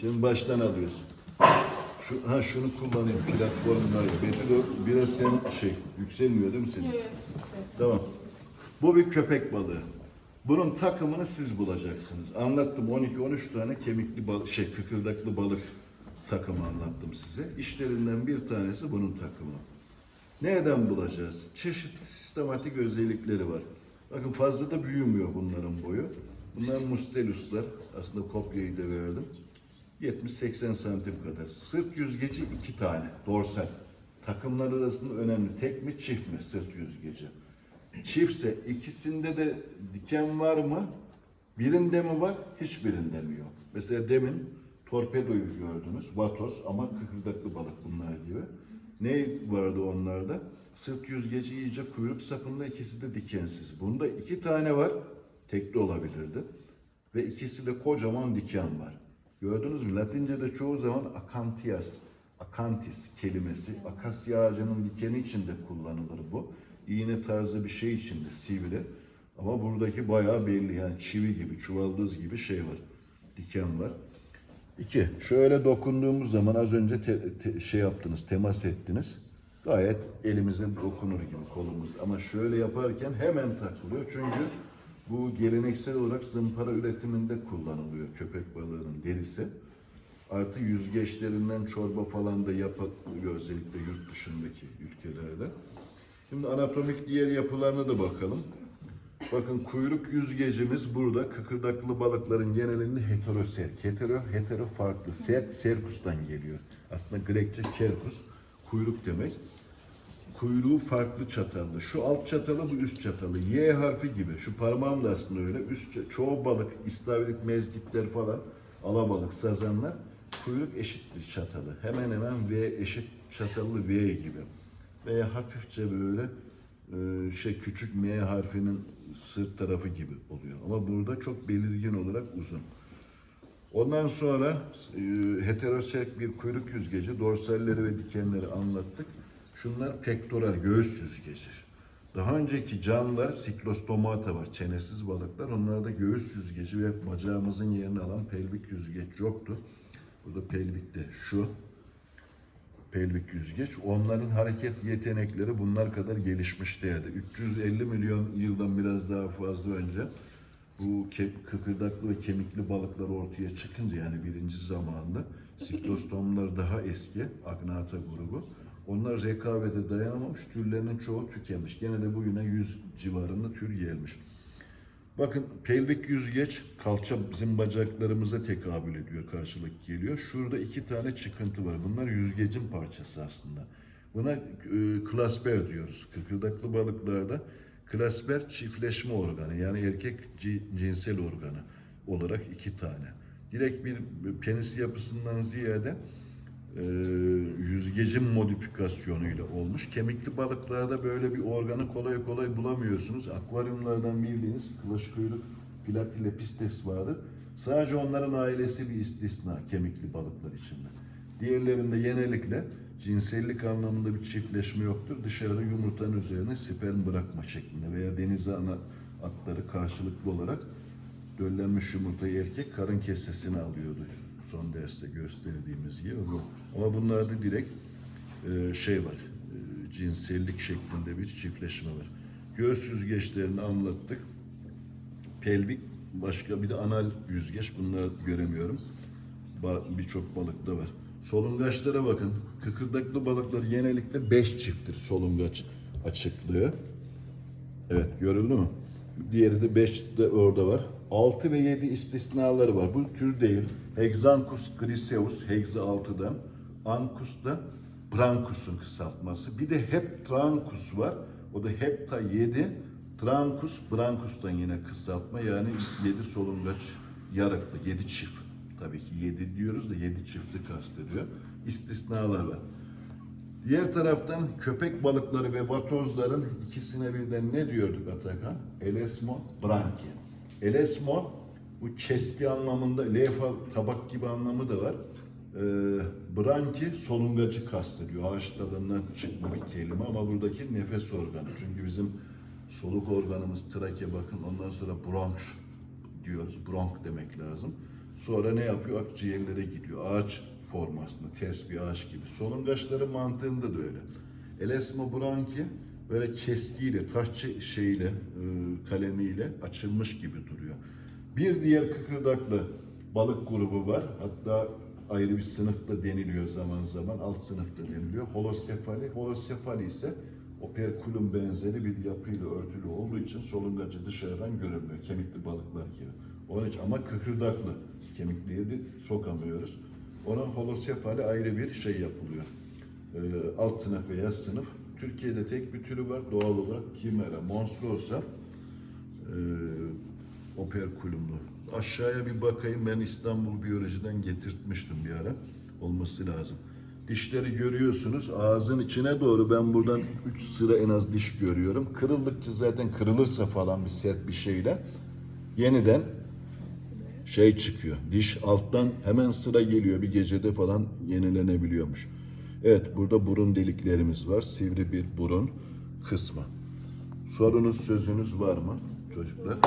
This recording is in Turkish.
Şimdi baştan alıyorsun. Şu, ha şunu kullanayım. Platformlar. Betül o biraz sen şey yükselmiyor değil mi senin? Evet. Tamam. Bu bir köpek balığı. Bunun takımını siz bulacaksınız. Anlattım 12-13 tane kemikli balık, şey kıkırdaklı balık takımı anlattım size. İşlerinden bir tanesi bunun takımı. Nereden bulacağız? Çeşitli sistematik özellikleri var. Bakın fazla da büyümüyor bunların boyu. Bunlar musteluslar. Aslında kopyayı da verdim. 70-80 santim kadar. Sırt yüzgeci iki tane. Dorsal. Takımlar arasında önemli. Tek mi çift mi sırt yüzgeci? Çiftse ikisinde de diken var mı? Birinde mi var? Hiçbirinde mi yok? Mesela demin torpedoyu gördünüz. Vatos ama kıkırdaklı balık bunlar gibi. Ne vardı onlarda? Sırt yüzgeci iyice kuyruk sapında ikisi de dikensiz. Bunda iki tane var. Tek de olabilirdi. Ve ikisi de kocaman diken var. Gördünüz mü? Latince'de çoğu zaman akantias, akantis kelimesi, akasya ağacının dikeni içinde kullanılır bu. İğne tarzı bir şey içinde, sivri. Ama buradaki bayağı belli yani çivi gibi, çuvaldız gibi şey var. Diken var. İki, şöyle dokunduğumuz zaman az önce te- te- şey yaptınız, temas ettiniz. Gayet elimize dokunur gibi kolumuz. Ama şöyle yaparken hemen takılıyor. Çünkü bu geleneksel olarak zımpara üretiminde kullanılıyor köpek balığının derisi. Artı yüzgeçlerinden çorba falan da yapılıyor özellikle yurt dışındaki ülkelerde. Şimdi anatomik diğer yapılarına da bakalım. Bakın kuyruk yüzgecimiz burada kıkırdaklı balıkların genelinde heteroserk. Hetero, hetero farklı. Serk, serkustan geliyor. Aslında Grekçe kerkus, kuyruk demek. Kuyruğu farklı çatallı. Şu alt çatalı, bu üst çatalı. Y harfi gibi. Şu parmağım da aslında öyle. Üst, çoğu balık, istavrit, mezgitler falan, alabalık, sazanlar kuyruk eşittir çatalı. Hemen hemen V eşit çatallı V gibi. Veya hafifçe böyle e, şey küçük M harfinin sırt tarafı gibi oluyor. Ama burada çok belirgin olarak uzun. Ondan sonra e, heteroserk bir kuyruk yüzgeci, dorsalleri ve dikenleri anlattık. Şunlar pektoral, göğüs yüzgeci. Daha önceki canlılar siklostomata var, çenesiz balıklar. Onlarda göğüs yüzgeci ve bacağımızın yerini alan pelvik yüzgeç yoktu. Burada pelvik de şu pelvik yüzgeç. Onların hareket yetenekleri bunlar kadar gelişmiş değildi. 350 milyon yıldan biraz daha fazla önce bu kıkırdaklı ve kemikli balıklar ortaya çıkınca yani birinci zamanda siklostomlar daha eski Agnata grubu. Onlar rekabete dayanamamış, türlerinin çoğu tükenmiş. Gene de bugüne 100 civarında tür gelmiş. Bakın pelvik yüzgeç kalça bizim bacaklarımıza tekabül ediyor, karşılık geliyor. Şurada iki tane çıkıntı var. Bunlar yüzgecin parçası aslında. Buna e, klasper diyoruz. Kıkırdaklı balıklarda klasper çiftleşme organı yani erkek ci- cinsel organı olarak iki tane. Direkt bir penis yapısından ziyade e, yüzgecin modifikasyonuyla olmuş. Kemikli balıklarda böyle bir organı kolay kolay bulamıyorsunuz. Akvaryumlardan bildiğiniz kılıç kuyruk Platilepistes vardır. Sadece onların ailesi bir istisna kemikli balıklar içinde. Diğerlerinde genellikle cinsellik anlamında bir çiftleşme yoktur. Dışarıda yumurtanın üzerine sperm bırakma şeklinde veya denize ana atları karşılıklı olarak döllenmiş yumurtayı erkek karın kesesine alıyordu. Son derste gösterdiğimiz gibi bu. Ama bunlarda direkt e, şey var, e, cinsellik şeklinde bir çiftleşme var. Göğüs yüzgeçlerini anlattık. Pelvik, başka bir de anal yüzgeç, bunları göremiyorum. Birçok balıkta var. Solungaçlara bakın. Kıkırdaklı balıklar genellikle 5 çifttir solungaç açıklığı. Evet görüldü mü? Diğeri de 5 de orada var. 6 ve 7 istisnaları var. Bu tür değil. Hexanthus griseus, hexa 6'dan. Ancus da Brancus'un kısaltması. Bir de Heptrancus var. O da Hepta 7. Trancus, Brancus'tan yine kısaltma. Yani 7 solungaç yarıklı, 7 çift. Tabii ki 7 diyoruz da 7 çifti kastediyor. İstisnalar var. Diğer taraftan köpek balıkları ve vatozların ikisine birden ne diyorduk Atakan? Elesmo branki. Elesmo bu keski anlamında lefa tabak gibi anlamı da var. Ee, branki solungacı kastediyor. Ağaç dalından çıkma bir kelime ama buradaki nefes organı. Çünkü bizim soluk organımız trake bakın ondan sonra bronş diyoruz. Bronk demek lazım. Sonra ne yapıyor? Akciğerlere gidiyor. Ağaç formasında, ters bir ağaç gibi. Solungaçları mantığında da öyle. Elesma branki böyle keskiyle, taşçı şeyle, e, kalemiyle açılmış gibi duruyor. Bir diğer kıkırdaklı balık grubu var. Hatta ayrı bir sınıfta deniliyor zaman zaman. Alt sınıfta deniliyor. Holosefali. Holosefali ise operkulum benzeri bir yapıyla örtülü olduğu için solungacı dışarıdan görünmüyor. Kemikli balıklar gibi. Onun için ama kıkırdaklı kemikliye de sokamıyoruz. Ona holosefali ayrı bir şey yapılıyor. Ee, alt sınıf veya sınıf. Türkiye'de tek bir türü var doğal olarak Kimera monstruosa e, operkulumlu. Aşağıya bir bakayım ben İstanbul Biyoloji'den getirtmiştim bir ara. Olması lazım. Dişleri görüyorsunuz. Ağzın içine doğru ben buradan 3 sıra en az diş görüyorum. Kırıldıkça zaten kırılırsa falan bir sert bir şeyle yeniden şey çıkıyor. Diş alttan hemen sıra geliyor. Bir gecede falan yenilenebiliyormuş. Evet burada burun deliklerimiz var. Sivri bir burun kısmı. Sorunuz sözünüz var mı çocuklar?